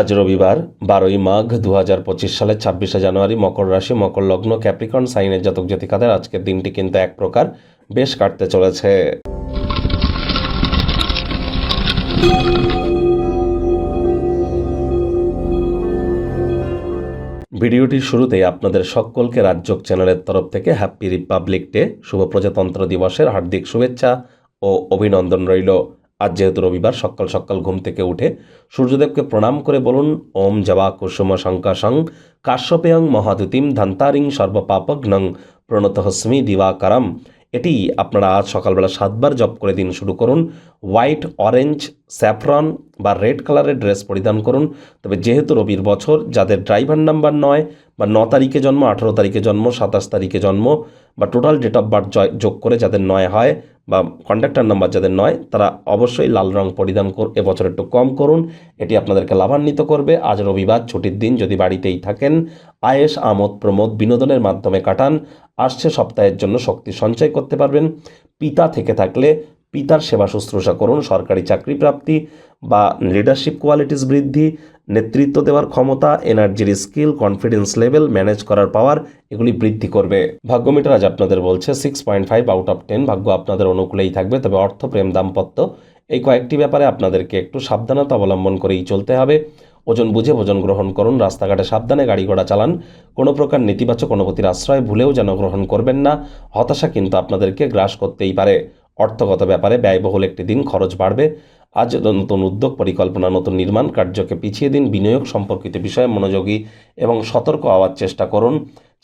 আজ রবিবার, বারোই মাঘ দু হাজার পঁচিশ সালের ছাব্বিশে জানুয়ারি মকর রাশি, মকর লগ্ন, ক্যাপ্রিকন, সাইনের জাতক জাতিকাদের আজকের দিনটি কিন্তু এক প্রকার বেশ কাটতে চলেছে। ভিডিওটির শুরুতেই আপনাদের সকলকে রাজ্যক চ্যানেলের তরফ থেকে হ্যাপি রিপাবলিক ডে, শুভ প্রজাতন্ত্র দিবসের হার্দিক শুভেচ্ছা ও অভিনন্দন রইল। আজ যেহেতু রবিবার, সকাল সকাল ঘুম থেকে উঠে সূর্যদেবকে প্রণাম করে বলুন, ওম জবা কুসুম শঙ্কাশং কাশ্যপেয়ং মহাদুতিম ধান্তারিং সর্বপাপঘ্নং প্রণত হস্মি দিবাকারম। এটি আপনারা আজ সকালবেলা সাতবার জপ করে দিন শুরু করুন। হোয়াইট, অরেঞ্জ, স্যাফরন বা রেড কালারের ড্রেস পরিধান করুন। তবে যেহেতু রবির বছর, যাদের ড্রাইভার নাম্বার নয় বা ন তারিখে জন্ম, আঠেরো তারিখে জন্ম, সাতাশ তারিখে জন্ম বা টোটাল ডেট অফ বার্থ যোগ করে যাদের নয় হয় বা কন্ডাক্টর নাম্বার যাদের নয়, তারা অবশ্যই লাল রং পরিধান এবছর একটু কম করুন। এটি আপনাদেরকে লাভান্বিত করবে। আজ রবিবার ছুটির দিন যদি বাড়িতেই থাকেন আয়েস আমোদ, প্রমোদ বিনোদনের মাধ্যমে কাটান। আসছে সপ্তাহের জন্য শক্তি সঞ্চয় করতে পারবেন। পিতা থেকে থাকলে পিতার সেবা শুশ্রূষা করুন, সরকারি চাকরি প্রাপ্তি বা লিডারশিপ কোয়ালিটিস বৃদ্ধি, নেতৃত্ব দেওয়ার ক্ষমতা এনার্জির স্কিল কনফিডেন্স লেভেল ম্যানেজ করার পাওয়ার এগুলি বৃদ্ধি করবে। ভাগ্যমিটার আজ আপনাদের বলছে six point five out of ten ভাগ্য আপনাদের অনুকূলেই থাকবে, তবে অর্থ, প্রেম, দাম্পত্য এই কয়েকটি ব্যাপারে আপনাদেরকে একটু সাবধানতা অবলম্বন করেই চলতে হবে। ওজন বুঝে ভোজন গ্রহণ করুন, রাস্তাঘাটে সাবধানে গাড়ি ঘোড়া চালান, কোনো প্রকার নেতিবাচক অনুভূতির আশ্রয় ভুলেও যেন গ্রহণ করবেন না, হতাশা কিন্তু আপনাদেরকে গ্রাস করতেই পারে। অর্থগত ব্যাপারে ব্যয়বহুল একটি দিন খরচ বাড়বে। আজ নতুন উদ্যোগ, পরিকল্পনা, নতুন নির্মাণ কার্যকে পিছিয়ে দিন। বিনিয়োগ সম্পর্কিত বিষয়ে মনোযোগী এবং সতর্ক হওয়ার চেষ্টা করুন।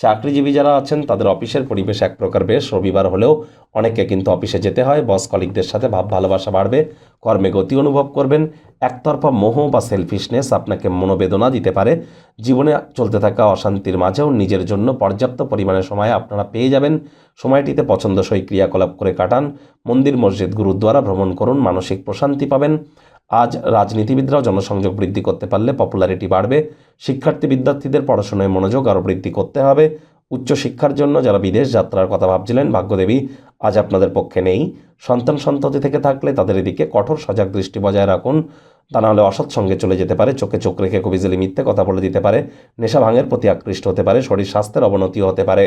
চাকরিজীবী যারা আছেন, তাদের অফিসের পরিবেশ এক প্রকার বেশ। রবিবার হলেও অনেকে কিন্তু অফিসে যেতে হয়। বস কলিকদের সাথে ভাব ভালোবাসা বাড়বে। কর্মে গতি অনুভব করবেন। একতরফা মোহ বা সেলফিশনেস আপনাকে মনোবেদনা দিতে পারে। জীবনে চলতে থাকা অশান্তির মাঝেও নিজের জন্য পর্যাপ্ত পরিমাণে সময় আপনারা পেয়ে যাবেন। সময়টিতে পছন্দসই ক্রিয়াকলাপ করে কাটান। মন্দির, মসজিদ, গুরুদ্বারা ভ্রমণ করুন। মানসিক প্রশান্তি পাবেন। আজ রাজনীতিবিদরাও জনসংযোগ বৃদ্ধি করতে পারলে পপুলারিটি বাড়বে। শিক্ষার্থী বিদ্যার্থীদের পড়াশোনায় মনোযোগ আরও বৃদ্ধি করতে হবে। উচ্চশিক্ষার জন্য যারা বিদেশ যাত্রার কথা ভাবছিলেন, ভাগ্যদেবী, আজ আপনাদের পক্ষে নেই। সন্তান সন্ততি থেকে থাকলে তাদের এদিকে কঠোর সজাগ দৃষ্টি বজায় রাখুন। তা নাহলে অসৎ সঙ্গে চলে যেতে পারে, চোখে চোখ রেখে খুব ইজিলি মিথ্যে কথা বলে দিতে পারে, নেশা ভাঙের প্রতি আকৃষ্ট হতে পারে, শরীর স্বাস্থ্যের অবনতিও হতে পারে।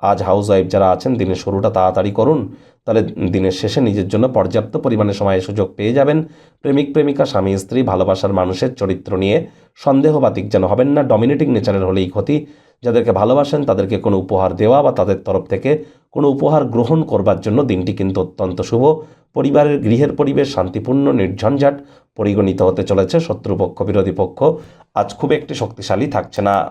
আজ হাউস ওয়াইফ যারা আছেন, দিনের শুরুটা তাড়াতাড়ি করুন। তাহলে দিনের শেষে নিজের জন্য পর্যাপ্ত পরিমাণে সময় সুযোগ পেয়ে যাবেন। প্রেমিক, প্রেমিকা, স্বামী, স্ত্রী, ভালোবাসার মানুষের চরিত্র নিয়ে সন্দেহবাতিক যেন হবেন না। ডমিনেটিং নেচারের হলেই ক্ষতি। যাদেরকে ভালোবাসেন, তাদেরকে কোনো উপহার দেওয়া বা তাদের তরফ থেকে কোনো উপহার গ্রহণ করবার জন্য দিনটি কিন্তু অত্যন্ত শুভ। পরিবারের, গৃহের পরিবেশ শান্তিপূর্ণ, নির্ঝঞ্ঝাট, পরিগণিত হতে চলেছে শত্রুপক্ষ, বিরোধী পক্ষ। আজ খুব একটি শক্তিশালী থাকছে না।